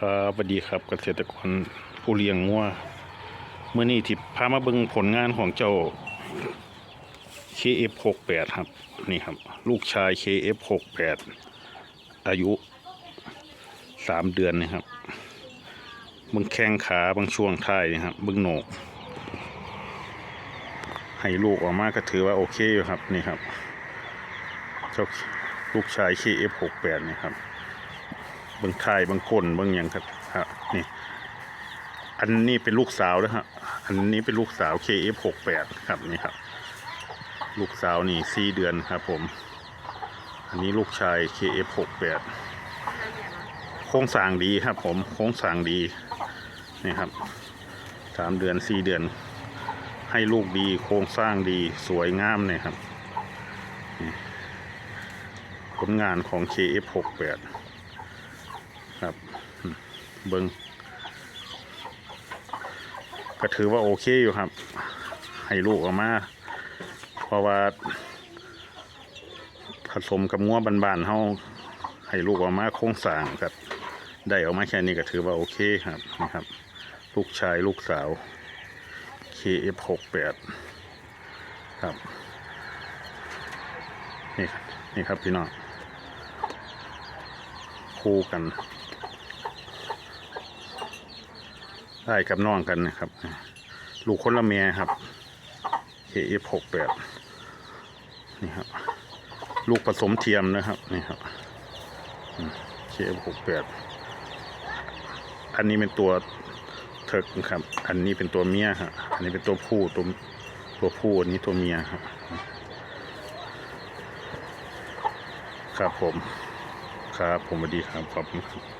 ครับสวัสดีครับเกษตรกรผู้เลี้ยงงัวเมื่อนี้ที่พามาเบิ่งผลงานของเจ้า KF68 ครับ นี่ครับ ลูกชาย KF68 อายุสามเดือนนะครับบิ่งแข้งขาบางช่วงท้ายนี่ครับบิ่งโหนก ให้ลูกออกมาก็ถือว่าโอเคอยู่ครับนี่ครับ เจ้าลูกชาย KF68 นี่ครับ บิ่งทายบิ่งก้นบิ่งหยังครับครับนี่ อันนี้เป็นลูกสาวนะฮะอันนี้เป็นลูกสาว KF68 ครับนี่ครับ ลูกสาวนี่สี่เดือนครับผม อันนี้ลูกชาย KF68 โครงสร้างดีครับ ผมโครงสร้างดีนี่ครับสามเดือนสี่เดือน ให้ลูกดีโครงสร้างดีสวยงามเนี่ยครับผลงานของ KF68 ครับอืม เบิงก็ถือว่าโอเคอยู่ครับ ให้ลูกออกมา เพราะว่า ผสมกับงัวบานๆเฮาให้ลูกออกมาโค้งสางครับ ได้ออกมาแค่นี้ก็ถือว่าโอเคครับนะครับ ลูกชายลูกสาว KF68 ครับ นี่ครับนี่ครับพี่น้องคู่กัน ได้กับน้องกันนะครับ ลูกคนละเมียครับ KF68 นี่ครับ ลูกผสมเทียมนะครับนี่ครับอืม KF68 อันนี้เป็นตัวเถิกครับ อันนี้เป็นตัวเมียครับอันนี้เป็นตัวผู้ตัวตัวผู้อันนี้ตัวเมียครับครับผม ครับผมสวัสดีครับขอบคุณครับ